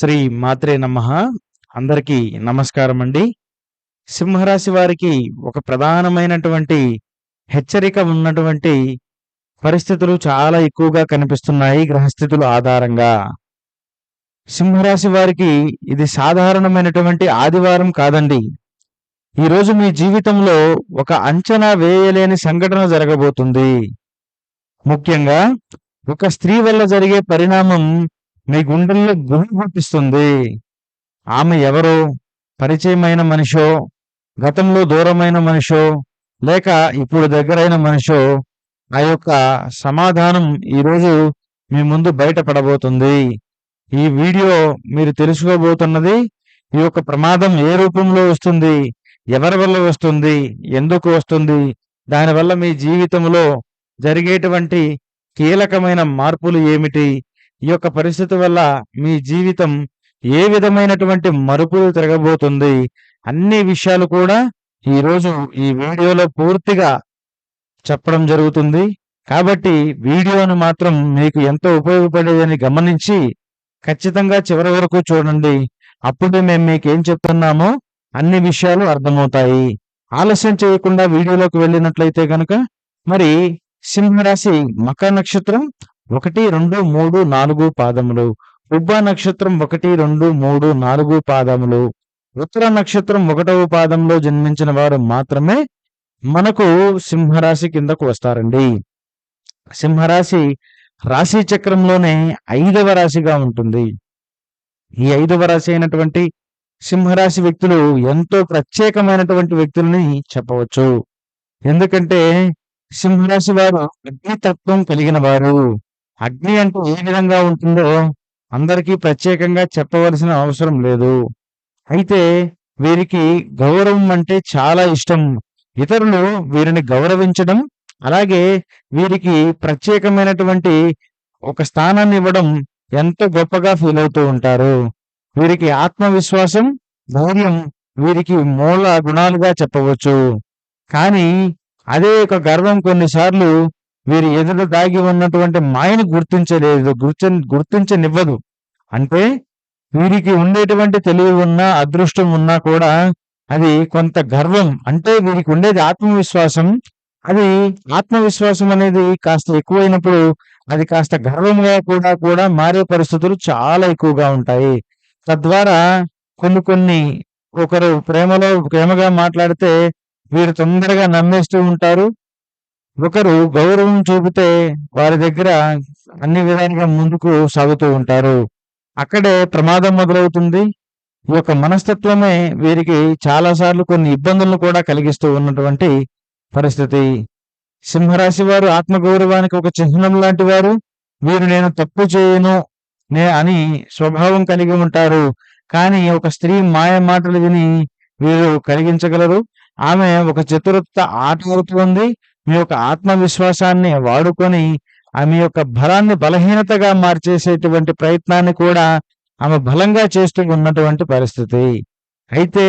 శ్రీ మాత్రే నమ. అందరికీ నమస్కారం అండి సింహరాశి వారికి ఒక ప్రధానమైనటువంటి హెచ్చరిక ఉన్నటువంటి పరిస్థితులు చాలా ఎక్కువగా కనిపిస్తున్నాయి గ్రహస్థితుల ఆధారంగా. సింహరాశి వారికి ఇది సాధారణమైనటువంటి ఆదివారం కాదండి. ఈరోజు మీ జీవితంలో ఒక అంచనా వేయలేని సంఘటన జరగబోతుంది. ముఖ్యంగా ఒక స్త్రీ వల్ల జరిగే పరిణామం మీ గుండెల్లో గుహ పుట్టిస్తుంది. ఆమె ఎవరో? పరిచయమైన మనిషో? గతంలో దూరమైన మనిషో? లేక ఇప్పుడు దగ్గరైన మనిషో? ఆ యొక్క సమాధానం ఈరోజు మీ ముందు బయటపడబోతుంది. ఈ వీడియో మీరు తెలుసుకోబోతున్నది ఈ యొక్క ప్రమాదం ఏ రూపంలో వస్తుంది? ఎవరి వల్ల వస్తుంది? ఎందుకు వస్తుంది? దానివల్ల మీ జీవితంలో జరిగేటువంటి కీలకమైన మార్పులు ఏమిటి? ఈ యొక్క పరిస్థితి వల్ల మీ జీవితం ఏ విధమైనటువంటి మరుపులు తిరగబోతుంది అన్ని విషయాలు కూడా ఈరోజు ఈ వీడియోలో పూర్తిగా చెప్పడం జరుగుతుంది. కాబట్టి వీడియోను మాత్రం మీకు ఎంతో ఉపయోగపడేదని గమనించి ఖచ్చితంగా చివరి వరకు చూడండి. అప్పుడు మేము మీకు ఏం చెప్తున్నామో అన్ని విషయాలు అర్థమవుతాయి. ఆలస్యం చేయకుండా వీడియోలోకి వెళ్ళినట్లయితే కనుక మరి సింహరాశి మకర నక్షత్రం ఒకటి రెండు మూడు నాలుగు పాదములు. ఉబ్బ నక్షత్రం ఒకటి రెండు మూడు నాలుగు పాదములు. ఉత్తర నక్షత్రం ఒకటవ పాదంలో జన్మించిన వారు మాత్రమే మనకు సింహరాశి కిందకు వస్తారండి. సింహరాశి రాశి చక్రంలోనే ఐదవ రాశిగా ఉంటుంది. ఈ ఐదవ రాశి అయినటువంటి సింహరాశి వ్యక్తులు ఎంతో ప్రత్యేకమైనటువంటి వ్యక్తులని చెప్పవచ్చు. ఎందుకంటే సింహరాశి వారు అగ్నితత్వం కలిగిన వారు. అగ్ని అంటే ఏ విధంగా ఉంటుందో అందరికీ ప్రత్యేకంగా చెప్పవలసిన అవసరం లేదు. అయితే వీరికి గౌరవం అంటే చాలా ఇష్టం. ఇతరులు వీరిని గౌరవించడం అలాగే వీరికి ప్రత్యేకమైనటువంటి ఒక స్థానాన్ని ఇవ్వడం ఎంతో గొప్పగా ఫీల్ అవుతూ ఉంటారు. వీరికి ఆత్మవిశ్వాసం ధైర్యం వీరికి మూల గుణాలుగా చెప్పవచ్చు. కానీ అదే ఒక గర్వం కొన్నిసార్లు వీరి ఎదుట దాగి ఉన్నటువంటి మాయను గుర్తించలేదు గుర్తి గుర్తించనివ్వదు. అంటే వీరికి ఉండేటువంటి తెలివి ఉన్నా అదృష్టం ఉన్నా కూడా అది కొంత గర్వం. అంటే వీరికి ఉండేది ఆత్మవిశ్వాసం. అది ఆత్మవిశ్వాసం అనేది కాస్త ఎక్కువైనప్పుడు అది కాస్త గర్వంగా కూడా కూడా మారే పరిస్థితులు చాలా ఎక్కువగా ఉంటాయి. తద్వారా కొన్ని కొన్ని ఒకరు ప్రేమలో ప్రేమగా మాట్లాడితే వీరు తొందరగా నమ్మేస్తూ ఉంటారు. ఒకరు గౌరవం చూపితే వారి దగ్గర అన్ని విధాలుగా ముందుకు సాగుతూ ఉంటారు. అక్కడే ప్రమాదం మొదలవుతుంది. ఈ యొక్క మనస్తత్వమే వీరికి చాలాసార్లు కొన్ని ఇబ్బందులను కూడా కలిగిస్తూ ఉన్నటువంటి పరిస్థితి. సింహరాశి వారు ఆత్మగౌరవానికి ఒక చిహ్నం లాంటి వారు. వీరు నేను తప్పు చేయను నే అని స్వభావం కలిగి ఉంటారు. కానీ ఒక స్త్రీ మాయ మాటలు విని వీరు కలిగించగలరు. ఆమె ఒక చతురత ఆట ఆడుతుంది మీ యొక్క ఆత్మవిశ్వాసాన్ని వాడుకొని ఆమె యొక్క బలాన్ని బలహీనతగా మార్చేసేటువంటి ప్రయత్నాన్ని కూడా ఆమె బలంగా చేస్తూ ఉన్నటువంటి పరిస్థితి. అయితే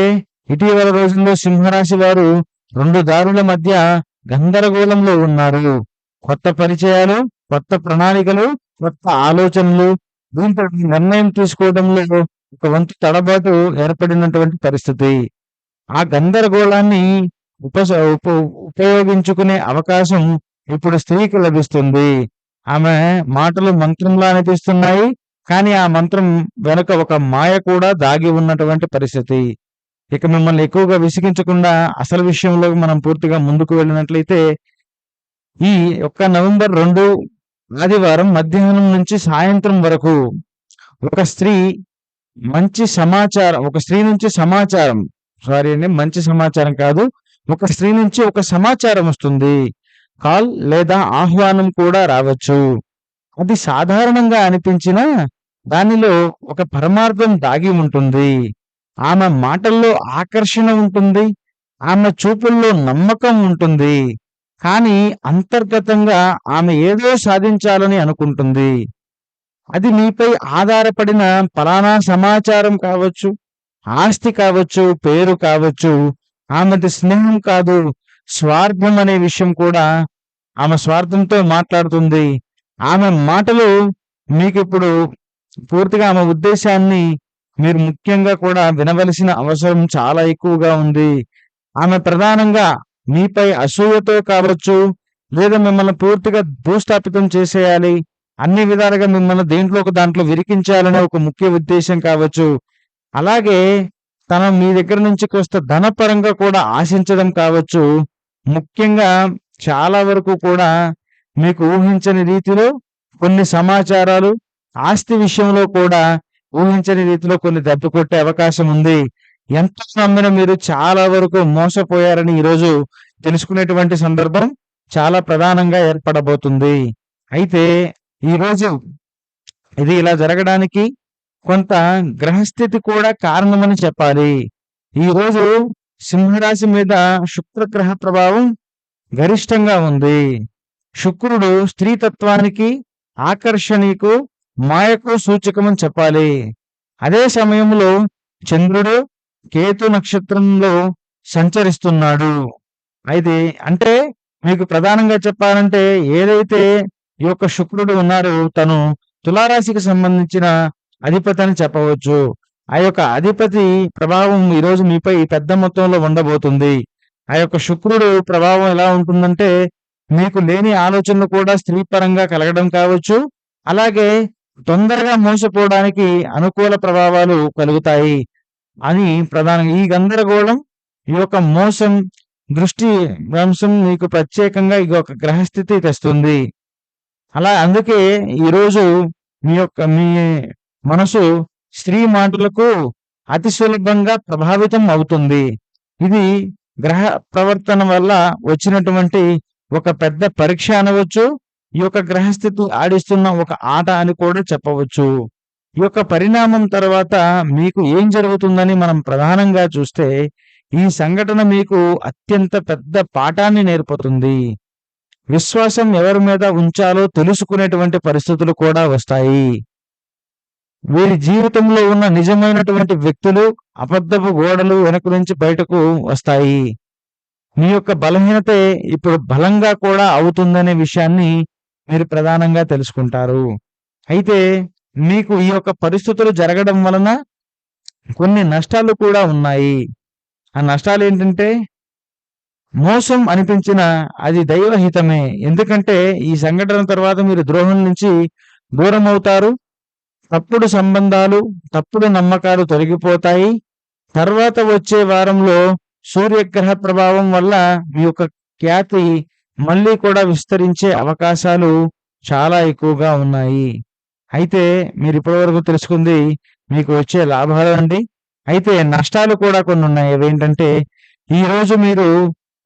ఇటీవల రోజుల్లో సింహరాశి వారు రెండు దారుల మధ్య గందరగోళంలో ఉన్నారు. కొత్త పరిచయాలు కొత్త ప్రణాళికలు కొత్త ఆలోచనలు దీంతో నిర్ణయం తీసుకోవడంలో ఒక వంతు తడబాటు ఏర్పడినటువంటి పరిస్థితి. ఆ గందరగోళాన్ని ఉప ఉప ఉపయోగించుకునే అవకాశం ఇప్పుడు స్త్రీకి లభిస్తుంది. ఆమె మాటలు మంత్రంలా అనిపిస్తున్నాయి కానీ ఆ మంత్రం వెనుక ఒక మాయ కూడా దాగి ఉన్నటువంటి పరిస్థితి. ఇక మిమ్మల్ని ఎక్కువగా విసిగించకుండా అసలు విషయంలో మనం పూర్తిగా ముందుకు వెళ్ళినట్లయితే ఈ ఒక్క నవంబర్ రెండు ఆదివారం మధ్యాహ్నం నుంచి సాయంత్రం వరకు ఒక స్త్రీ మంచి సమాచారం ఒక స్త్రీ నుంచి సమాచారం సారీ అండి మంచి సమాచారం కాదు ఒక స్త్రీ నుంచి ఒక సమాచారం వస్తుంది. కాల్ లేదా ఆహ్వానం కూడా రావచ్చు. అది సాధారణంగా అనిపించినా దానిలో ఒక పరమార్థం దాగి ఉంటుంది. ఆమె మాటల్లో ఆకర్షణ ఉంటుంది. ఆమె చూపుల్లో నమ్మకం ఉంటుంది. కానీ అంతర్గతంగా ఆమె ఏదో సాధించాలని అనుకుంటుంది. అది మీపై ఆధారపడిన ఫలానా సమాచారం కావచ్చు ఆస్తి కావచ్చు పేరు కావచ్చు ఆమెది స్నేహం కాదు స్వార్థం అనే విషయం కూడా ఆమె స్వార్థంతో మాట్లాడుతుంది. ఆమె మాటలు మీకు ఇప్పుడు పూర్తిగా ఆమె ఉద్దేశాన్ని మీరు ముఖ్యంగా కూడా వినవలసిన అవసరం చాలా ఎక్కువగా ఉంది. ఆమె ప్రధానంగా మీపై అసూయతో కావచ్చు లేదా మిమ్మల్ని పూర్తిగా భూస్థాపితం చేసేయాలి అన్ని విధాలుగా మిమ్మల్ని దేంట్లో ఒక దాంట్లో విరికించాలనే ఒక ముఖ్య ఉద్దేశం కావచ్చు. అలాగే తన మీ దగ్గర నుంచి కొంత ధనపరంగా కూడా ఆశించడం కావచ్చు. ముఖ్యంగా చాలా వరకు కూడా మీకు ఊహించని రీతిలో కొన్ని సమాచారాలు ఆస్తి విషయంలో కూడా ఊహించని రీతిలో కొన్ని దెబ్బ కొట్టే అవకాశం ఉంది. ఎంత నమ్మిన మీరు చాలా వరకు మోసపోయారని ఈరోజు తెలుసుకునేటువంటి సందర్భం చాలా ప్రధానంగా ఏర్పడబోతుంది. అయితే ఈరోజు ఇది ఇలా జరగడానికి కొంత గ్రహస్థితి కూడా కారణమని చెప్పాలి. ఈ రోజు సింహరాశి మీద శుక్రగ్రహ ప్రభావం గరిష్టంగా ఉంది. శుక్రుడు స్త్రీతత్వానికి ఆకర్షణీకు మాయకు సూచకమని చెప్పాలి. అదే సమయంలో చంద్రుడు కేతు నక్షత్రంలో సంచరిస్తున్నాడు. అయితే అంటే మీకు ప్రధానంగా చెప్పాలంటే ఏదైతే ఈ యొక్క శుక్రుడు ఉన్నారో తను తులారాశికి సంబంధించిన అధిపతి అని చెప్పవచ్చు. ఆ యొక్క అధిపతి ప్రభావం ఈరోజు మీపై పెద్ద మొత్తంలో ఉండబోతుంది. ఆ యొక్క శుక్రుడు ప్రభావం ఎలా ఉంటుందంటే మీకు లేని ఆలోచనలు కూడా స్త్రీ పరంగా కలగడం కావచ్చు. అలాగే తొందరగా మోసపోవడానికి అనుకూల ప్రభావాలు కలుగుతాయి అని ప్రధానంగా ఈ గందరగోళం ఈ యొక్క మోసం దృష్టి భ్రంశం మీకు ప్రత్యేకంగా ఈ యొక్క గ్రహస్థితి తెస్తుంది. అలా అందుకే ఈరోజు మీ యొక్క మీ మనసు స్త్రీ మాటలకు అతి సులభంగా ప్రభావితం అవుతుంది. ఇది గ్రహ ప్రవర్తన వల్ల వచ్చినటువంటి ఒక పెద్ద పరీక్ష అనవచ్చు ఈ యొక్క గ్రహస్థితి ఆడిస్తున్న ఒక ఆట అని కూడా చెప్పవచ్చు. ఈ యొక్క పరిణామం తర్వాత మీకు ఏం జరుగుతుందని మనం ప్రధానంగా చూస్తే ఈ సంఘటన మీకు అత్యంత పెద్ద పాఠాన్ని నేర్పుతుంది. విశ్వాసం ఎవరి మీద ఉంచాలో తెలుసుకునేటువంటి పరిస్థితులు కూడా వస్తాయి. వీరి జీవితంలో ఉన్న నిజమైనటువంటి వ్యక్తులు అబద్ధపు గోడలు వెనక నుంచి బయటకు వస్తాయి. మీ యొక్క బలహీనత ఇప్పుడు బలంగా కూడా అవుతుందనే విషయాన్ని మీరు ప్రధానంగా తెలుసుకుంటారు. అయితే మీకు ఈ యొక్క పరిస్థితులు జరగడం వలన కొన్ని నష్టాలు కూడా ఉన్నాయి. ఆ నష్టాలు ఏంటంటే మోసం అనిపించిన అది దైవహితమే. ఎందుకంటే ఈ సంఘటన తర్వాత మీరు ద్రోహం నుంచి దూరం అవుతారు తప్పుడు సంబంధాలు తప్పుడు నమ్మకాలు తొలగిపోతాయి. తర్వాత వచ్చే వారంలో సూర్యగ్రహ ప్రభావం వల్ల మీ యొక్క ఖ్యాతి మళ్ళీ కూడా విస్తరించే అవకాశాలు చాలా ఎక్కువగా ఉన్నాయి. అయితే మీరు ఇప్పటివరకు తెలుసుకుంది మీకు వచ్చే లాభాలు అండి. అయితే నష్టాలు కూడా కొన్ని ఉన్నాయి. అవేంటంటే ఈరోజు మీరు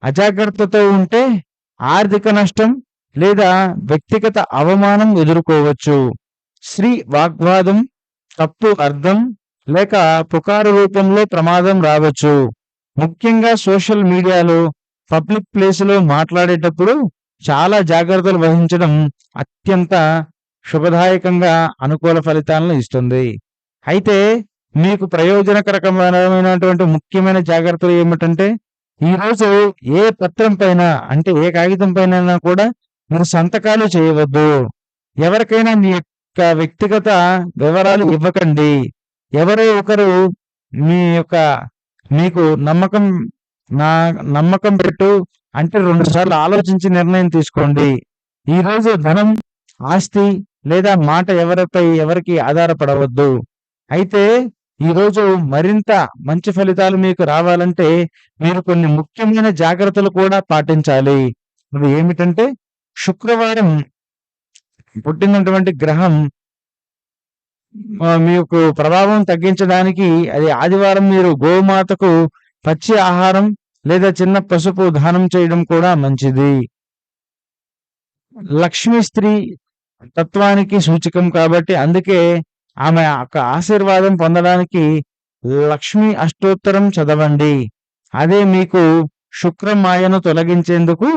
అజాగ్రత్తతో ఉంటే ఆర్థిక నష్టం లేదా వ్యక్తిగత అవమానం ఎదుర్కోవచ్చు. స్త్రీ వాగ్వాదం తప్పు అర్థం లేక పుకారు రూపంలో ప్రమాదం రావచ్చు. ముఖ్యంగా సోషల్ మీడియాలో పబ్లిక్ ప్లేస్లో మాట్లాడేటప్పుడు చాలా జాగ్రత్తలు వహించడం అత్యంత శుభదాయకంగా అనుకూల ఫలితాలను ఇస్తుంది. అయితే మీకు ప్రయోజనకరకమైనటువంటి ముఖ్యమైన జాగ్రత్తలు ఏమిటంటే ఈరోజు ఏ పత్రం పైన అంటే ఏ కాగితం పైన కూడా మీరు సంతకాలు చేయవద్దు. ఎవరికైనా మీ యొక్క వ్యక్తిగత వివరాలు ఇవ్వకండి. ఎవరో ఒకరు మీ యొక్క మీకు నమ్మకం నా నమ్మకం పెట్టు అంటే రెండు సార్లు ఆలోచించి నిర్ణయం తీసుకోండి. ఈ రోజు ధనం ఆస్తి లేదా మాట ఎవరిపై ఎవరికి ఆధారపడవద్దు. అయితే ఈ రోజు మరింత మంచి ఫలితాలు మీకు రావాలంటే మీరు కొన్ని ముఖ్యమైన జాగ్రత్తలు కూడా పాటించాలి. అవి ఏమిటంటే శుక్రవారం పుట్టినటువంటి గ్రహం మీకు ప్రభావం తగ్గించడానికి అది ఆదివారం మీరు గోమాతకు పచ్చి ఆహారం లేదా చిన్న పసుపు దానం చేయడం కూడా మంచిది. లక్ష్మీ స్త్రీ తత్వానికి సూచకం కాబట్టి అందుకే ఆమె యొక్క ఆశీర్వాదం పొందడానికి లక్ష్మీ అష్టోత్తరం చదవండి. అదే మీకు శుక్రమాయను తొలగించేందుకు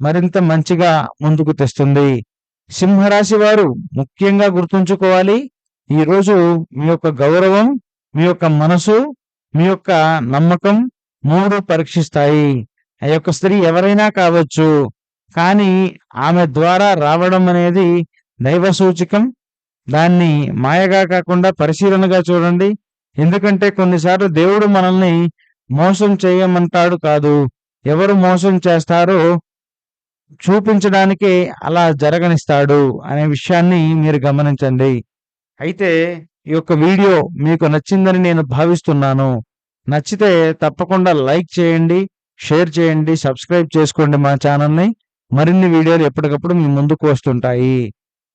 మరింత మంచిగా ముందుకు తెస్తుంది. సింహరాశి వారు ముఖ్యంగా గుర్తుంచుకోవాలి. ఈ రోజు మీ యొక్క గౌరవం మీ యొక్క మనసు మీ యొక్క నమ్మకం మూడు పరీక్షిస్తాయి. ఆ యొక్క స్త్రీ ఎవరైనా కావచ్చు. కానీ ఆమె ద్వారా రావడం అనేది దైవ సూచకం. దాన్ని మాయగా కాకుండా పరిశీలనగా చూడండి. ఎందుకంటే కొన్నిసార్లు దేవుడు మనల్ని మోసం చేయమంటాడు కాదు. ఎవరు మోసం చేస్తారో చూపించడానికి అలా జరగనిస్తాడు అనే విషయాన్ని మీరు గమనించండి. అయితే ఈ యొక్క వీడియో మీకు నచ్చిందని నేను భావిస్తున్నాను. నచ్చితే తప్పకుండా లైక్ చేయండి షేర్ చేయండి సబ్స్క్రైబ్ చేసుకోండి మా ఛానల్ని. మరిన్ని వీడియోలు ఎప్పటికప్పుడు మీ ముందుకు వస్తుంటాయి.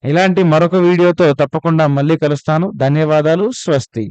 ఇలాంటి మరొక వీడియోతో తప్పకుండా మళ్ళీ కలుస్తాను. ధన్యవాదాలు. స్వస్తి.